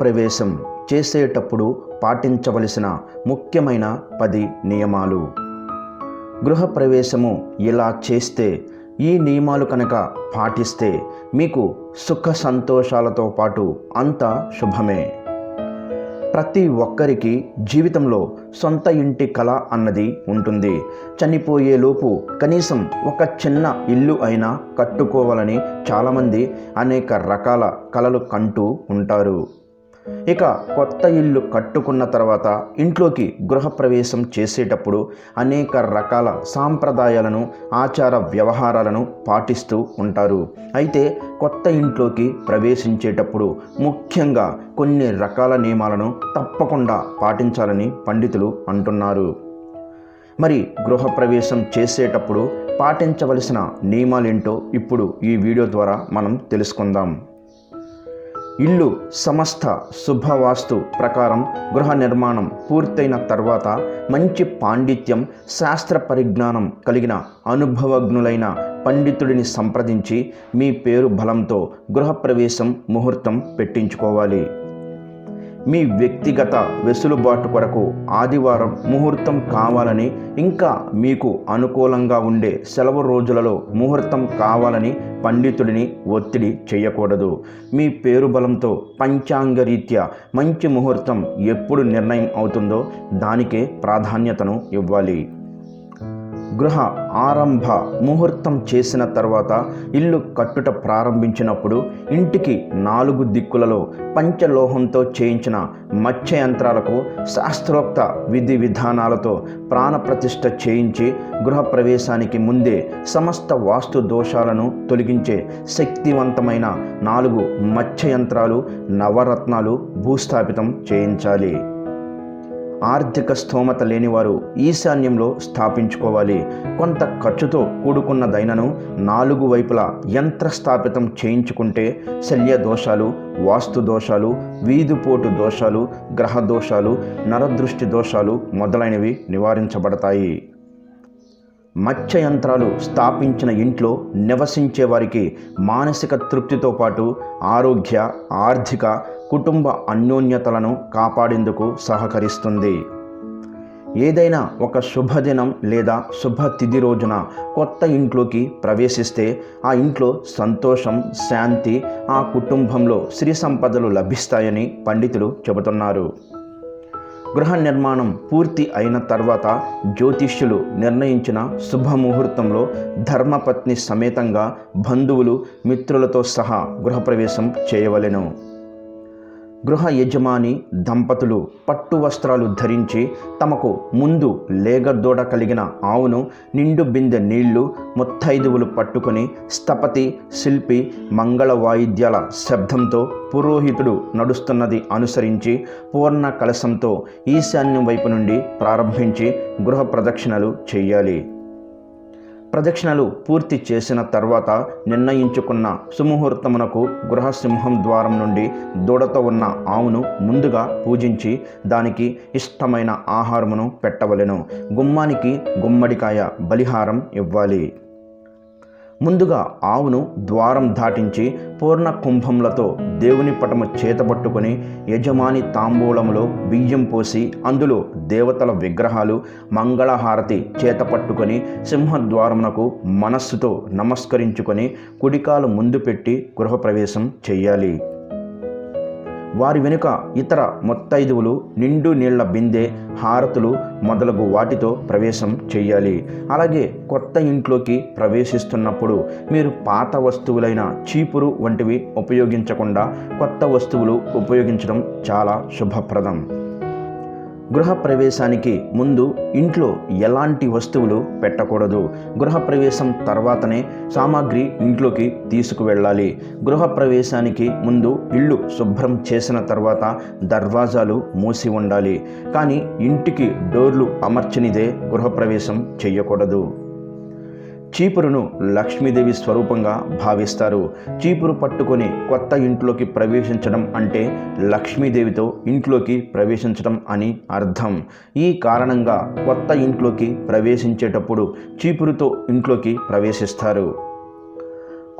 గృహప్రవేశం చేసేటప్పుడు పాటించవలసిన ముఖ్యమైన పది నియమాలు. గృహప్రవేశము ఇలా చేస్తే ఈ నియమాలు కనుక పాటిస్తే మీకు సుఖ సంతోషాలతో పాటు అంతా శుభమే. ప్రతి ఒక్కరికి జీవితంలో సొంత ఇంటి కళ అన్నది ఉంటుంది. చనిపోయేలోపు కనీసం ఒక చిన్న ఇల్లు అయినా కట్టుకోవాలని చాలామంది అనేక రకాల కళలు కంటూ ఉంటారు. ఇక కొత్త ఇల్లు కట్టుకున్న తర్వాత ఇంట్లోకి గృహప్రవేశం చేసేటప్పుడు అనేక రకాల సాంప్రదాయాలను ఆచార వ్యవహారాలను పాటిస్తూ ఉంటారు. అయితే కొత్త ఇంట్లోకి ప్రవేశించేటప్పుడు ముఖ్యంగా కొన్ని రకాల నియమాలను తప్పకుండా పాటించాలని పండితులు అంటున్నారు. మరి గృహప్రవేశం చేసేటప్పుడు పాటించవలసిన నియమాలేంటో ఇప్పుడు ఈ వీడియో ద్వారా మనం తెలుసుకుందాం. ఇల్లు సమస్త శుభవాస్తు ప్రకారం గృహ నిర్మాణం పూర్తయిన తర్వాత మంచి పాండిత్యం శాస్త్ర పరిజ్ఞానం కలిగిన అనుభవజ్ఞులైన పండితుడిని సంప్రదించి మీ పేరు బలంతో గృహప్రవేశం ముహూర్తం పెట్టించుకోవాలి. మీ వ్యక్తిగత వెసులుబాటు కొరకు ఆదివారం ముహూర్తం కావాలని ఇంకా మీకు అనుకూలంగా ఉండే సెలవు రోజులలో ముహూర్తం కావాలని పండితుడిని ఒత్తిడి చేయకూడదు. మీ పేరు బలంతో పంచాంగరీత్యా మంచి ముహూర్తం ఎప్పుడు నిర్ణయం అవుతుందో దానికే ప్రాధాన్యతను ఇవ్వాలి. గృహ ఆరంభ ముహూర్తం చేసిన తర్వాత ఇల్లు కట్టుట ప్రారంభించినప్పుడు ఇంటికి నాలుగు దిక్కులలో పంచలోహంతో చేయించిన మత్స్య యంత్రాలకు శాస్త్రోక్త విధి విధానాలతో ప్రాణప్రతిష్ఠ చేయించి గృహప్రవేశానికి ముందే సమస్త వాస్తు దోషాలను తొలగించే శక్తివంతమైన నాలుగు మత్స్య యంత్రాలు నవరత్నాలు భూస్థాపితం చేయించాలి. ఆర్థిక స్తోమత లేనివారు ఈశాన్యంలో స్థాపించుకోవాలి. కొంత ఖర్చుతో కూడుకున్నదైనను నాలుగు వైపులా యంత్ర స్థాపితం చేయించుకుంటే శల్య దోషాలు వాస్తు దోషాలు వీధుపోటు దోషాలు గ్రహ దోషాలు నరదృష్టి దోషాలు మొదలైనవి నివారించబడతాయి. మత్స్య యంత్రాలు స్థాపించిన ఇంట్లో నివసించే వారికి మానసిక తృప్తితో పాటు ఆరోగ్య ఆర్థిక కుటుంబ అన్యోన్యతలను కాపాడేందుకు సహకరిస్తుంది. ఏదైనా ఒక శుభదినం లేదా శుభతిథి రోజున కొత్త ఇంట్లోకి ప్రవేశిస్తే ఆ ఇంట్లో సంతోషం శాంతి ఆ కుటుంబంలో శ్రీ సంపదలు లభిస్తాయని పండితులు చెబుతున్నారు. గృహ నిర్మాణం పూర్తి అయిన తర్వాత జ్యోతిష్యులు నిర్ణయించిన శుభముహూర్తంలో ధర్మపత్ని సమేతంగా బంధువులు మిత్రులతో సహా గృహప్రవేశం చేయవలెను. గృహ యజమాని దంపతులు పట్టు వస్త్రాలు ధరించి తమకు ముందు లేగదూడ కలిగిన ఆవును నిండు బిందె నీళ్ళు ముత్తైదువులు పట్టుకొని స్థపతి శిల్పి మంగళ వాయిద్యాల శబ్దంతో పురోహితుడు నడుస్తున్నది అనుసరించి పూర్ణ కలశంతో ఈశాన్యం వైపు నుండి ప్రారంభించి గృహ ప్రదక్షిణలు చేయాలి. ప్రదక్షిణలు పూర్తి చేసిన తర్వాత నిర్ణయించుకున్న సుముహూర్తమునకు గృహసింహం ద్వారం నుండి దూడతో ఉన్న ఆవును ముందుగా పూజించి దానికి ఇష్టమైన ఆహారమును పెట్టవలెను. గుమ్మానికి గుమ్మడికాయ బలిహారం ఇవ్వాలి. ముందుగా ఆవును ద్వారం దాటించి పూర్ణ కుంభములతో దేవుని పటము చేతపట్టుకొని యజమాని తాంబూలములో బియ్యం పోసి అందులో దేవతల విగ్రహాలు మంగళహారతి చేతపట్టుకొని సింహద్వారమునకు మనస్సుతో నమస్కరించుకొని కుడికాలు ముందు పెట్టి గృహప్రవేశం చేయాలి వారి వెనుక ఇతర మొత్తైదువులు నిండు నీళ్ళ బిందె హారతులు మొదలగు వాటితో ప్రవేశం చేయాలి అలాగే కొత్త ఇంట్లోకి ప్రవేశిస్తున్నప్పుడు మీరు పాత వస్తువులైన చీపురు వంటివి ఉపయోగించకుండా కొత్త వస్తువులు ఉపయోగించడం చాలా శుభప్రదం. గృహప్రవేశానికి ముందు ఇంట్లో ఎలాంటి వస్తువులు పెట్టకూడదు. గృహప్రవేశం తర్వాతనే సామాగ్రి ఇంట్లోకి తీసుకువెళ్ళాలి. గృహప్రవేశానికి ముందు ఇల్లు శుభ్రం చేసిన తర్వాత దర్వాజాలు మూసి ఉండాలి. కానీ ఇంటికి డోర్లు అమర్చనిదే గృహప్రవేశం చేయకూడదు చీపురును లక్ష్మీదేవి స్వరూపంగా భావిస్తారు. చీపురు పట్టుకొని కొత్త ఇంట్లోకి ప్రవేశించడం అంటే లక్ష్మీదేవితో ఇంట్లోకి ప్రవేశించడం అని అర్థం. ఈ కారణంగా కొత్త ఇంట్లోకి ప్రవేశించేటప్పుడు చీపురుతో ఇంట్లోకి ప్రవేశిస్తారు.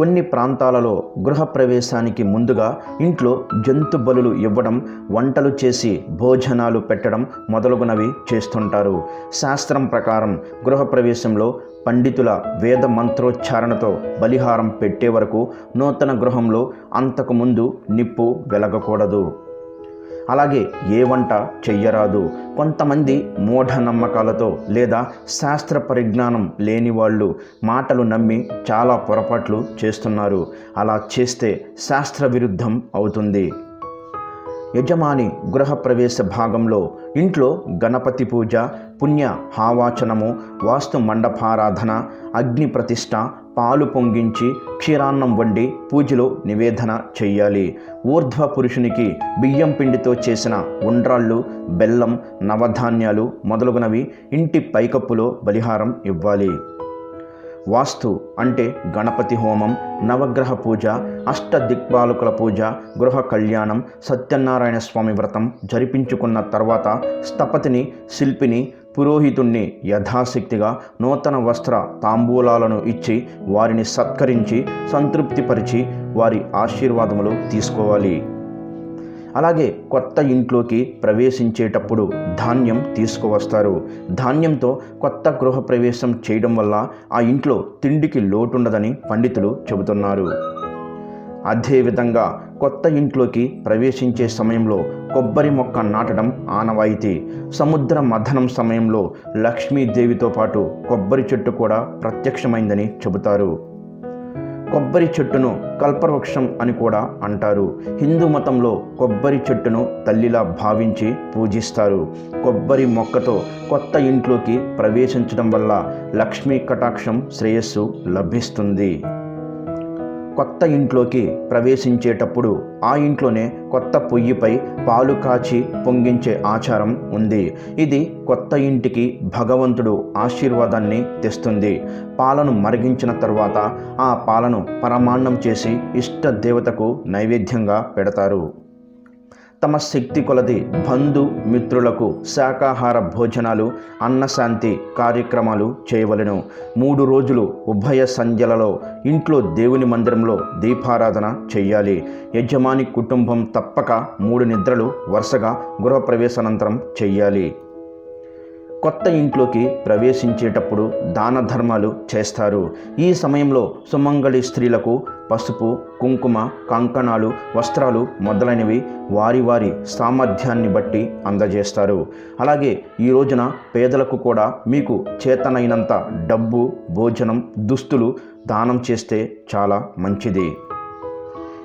కొన్ని ప్రాంతాలలో గృహప్రవేశానికి ముందుగా ఇంట్లో జంతు బలులు ఇవ్వడం వంటలు చేసి భోజనాలు పెట్టడం మొదలగునవి చేస్తుంటారు. శాస్త్రం ప్రకారం గృహప్రవేశంలో పండితుల వేద మంత్రోచ్చారణతో బలిహారం పెట్టే వరకు నూతన గృహంలో అంతకుముందు నిప్పు వెలగకూడదు. అలాగే ఏ వంట చెయ్యరాదు. కొంతమంది మూఢనమ్మకాలతో లేదా శాస్త్ర పరిజ్ఞానం లేని వాళ్ళు మాటలు నమ్మి చాలా పొరపాట్లు చేస్తున్నారు. అలా చేస్తే శాస్త్ర విరుద్ధం అవుతుంది. యజమాని గృహప్రవేశ భాగంలో ఇంట్లో గణపతి పూజ పుణ్య హావాచనము వాస్తు మండపారాధన అగ్ని ప్రతిష్ట పాలు పొంగించి క్షీరాన్నం వండి పూజలో నివేదన చెయ్యాలి. ఊర్ధ్వ పురుషునికి బియ్యం పిండితో చేసిన ఉండ్రాళ్ళు బెల్లం నవధాన్యాలు మొదలగునవి ఇంటి పైకప్పులో బలిహారం ఇవ్వాలి. వాస్తు అంటే గణపతి హోమం నవగ్రహ పూజ అష్ట దిక్పాలకుల పూజ గృహ కళ్యాణం సత్యనారాయణ స్వామి వ్రతం జరిపించుకున్న తర్వాత స్థపతిని శిల్పిని పురోహితుణ్ణి యథాశక్తిగా నూతన వస్త్ర తాంబూలాలను ఇచ్చి వారిని సత్కరించి సంతృప్తిపరిచి వారి ఆశీర్వాదములు తీసుకోవాలి. అలాగే కొత్త ఇంట్లోకి ప్రవేశించేటప్పుడు ధాన్యం తీసుకువస్తారు. ధాన్యంతో కొత్త గృహ ప్రవేశం చేయడం వల్ల ఆ ఇంట్లో తిండికి లోటుండదని పండితులు చెబుతున్నారు. అదేవిధంగా కొత్త ఇంట్లోకి ప్రవేశించే సమయంలో కొబ్బరి మొక్క నాటడం ఆనవాయితీ. సముద్ర మథనం సమయంలో లక్ష్మీదేవితో పాటు కొబ్బరి చెట్టు కూడా ప్రత్యక్షమైందని చెబుతారు. కొబ్బరి చెట్టును కల్పవృక్షం అని కూడా అంటారు. హిందూ మతంలో కొబ్బరి చెట్టును తల్లిలా భావించి పూజిస్తారు. కొబ్బరి మొక్కతో కొత్త ఇంట్లోకి ప్రవేశించడం వల్ల లక్ష్మీ కటాక్షం శ్రేయస్సు లభిస్తుంది. కొత్త ఇంట్లోకి ప్రవేశించేటప్పుడు ఆ ఇంట్లోనే కొత్త పొయ్యిపై పాలు కాచి పొంగించే ఆచారం ఉంది. ఇది కొత్త ఇంటికి భగవంతుడు ఆశీర్వాదాన్ని తెస్తుంది. పాలను మరిగించిన తర్వాత ఆ పాలను పరమాన్నం చేసి ఇష్ట దేవతకు నైవేద్యంగా పెడతారు. తమ శక్తి కొలది బంధు మిత్రులకు శాకాహార భోజనాలు అన్నశాంతి కార్యక్రమాలు చేయవలెను. మూడు రోజులు ఉభయ సంధ్యలలో ఇంట్లో దేవుని మందిరంలో దీపారాధన చేయాలి యజమాని కుటుంబం తప్పక మూడు నిద్రలు వరుసగా గృహప్రవేశానంతరం చెయ్యాలి. కొత్త ఇంట్లోకి ప్రవేశించేటప్పుడు దాన ధర్మాలు చేస్తారు. ఈ సమయంలో సుమంగళి స్త్రీలకు పసుపు కుంకుమ కంకణాలు వస్త్రాలు మొదలైనవి వారి వారి సామర్థ్యాన్ని బట్టి అందజేస్తారు. అలాగే ఈ రోజున పేదలకు కూడా మీకు చేతనైనంత డబ్బు భోజనం దుస్తులు దానం చేస్తే చాలా మంచిది.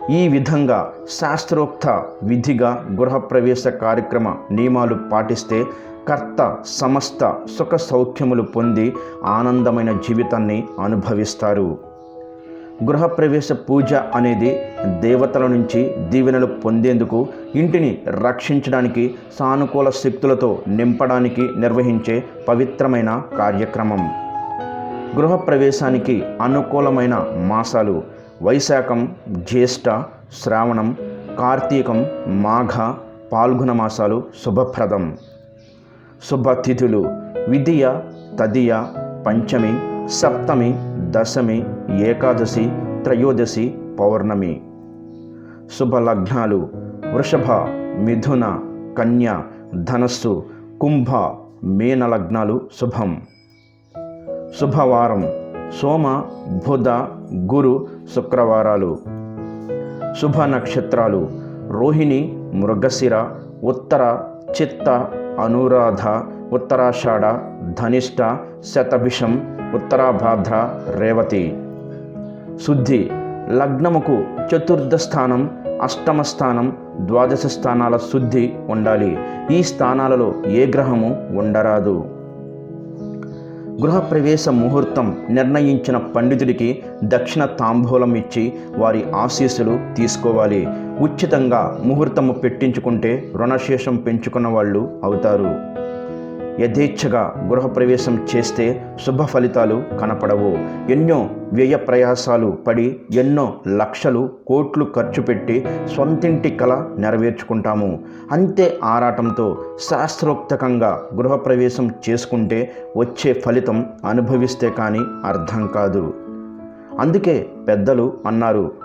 ఈ విధంగా శాస్త్రోక్త విధిగా గృహప్రవేశ కార్యక్రమ నియమాలు పాటిస్తే కర్త సమస్త సుఖ సౌఖ్యములు పొంది ఆనందమైన జీవితాన్ని అనుభవిస్తారు. గృహప్రవేశ పూజ అనేది దేవతల నుంచి దీవెనలు పొందేందుకు ఇంటిని రక్షించడానికి సానుకూల శక్తులతో నింపడానికి నిర్వహించే పవిత్రమైన కార్యక్రమం. గృహప్రవేశానికి అనుకూలమైన మాసాలు వైశాఖం జ్యేష్ఠ శ్రావణం కార్తీకం మాఘ పాల్గొన మాసాలు శుభప్రదం. శుభతిథులు విధియ తదియ పంచమి సప్తమి దశమి ఏకాదశి త్రయోదశి పౌర్ణమి. శుభలగ్నాలు. వృషభ మిథున కన్య ధనస్సు కుంభ మీన లగ్నాలు శుభం. శుభవారం. సోమ బుధ గురు శుక్రవారాలు. శుభ నక్షత్రాలు రోహిణి మృగశిర ఉత్తర చిత్త అనురాధ ఉత్తరాషాఢ ధనిష్ట శతభిషం ఉత్తరాభాద్ర రేవతి. శుద్ధి లగ్నముకు చతుర్థ స్థానం అష్టమ స్థానం ద్వాదశ స్థానాల శుద్ధి ఉండాలి. ఈ స్థానాలలో ఏ గ్రహము ఉండరాదు. గృహప్రవేశ ముహూర్తం నిర్ణయించిన పండితుడికి దక్షిణ తాంబూలం ఇచ్చి వారి ఆశీస్సులు తీసుకోవాలి. ఉచితంగా ముహూర్తము పెట్టించుకుంటే రుణశేషం పెంచుకున్న వాళ్ళు అవుతారు. యథేచ్ఛగా గృహప్రవేశం చేస్తే శుభ ఫలితాలు కనపడవు. ఎన్నో వ్యయ ప్రయాసాలు పడి ఎన్నో లక్షలు కోట్లు ఖర్చు పెట్టి సొంతింటి కల నెరవేర్చుకుంటాము. అంతే ఆరాటంతో శాస్త్రోక్తకంగా గృహప్రవేశం చేసుకుంటే వచ్చే ఫలితం అనుభవిస్తే కానీ అర్థం కాదు. అందుకే పెద్దలు అన్నారు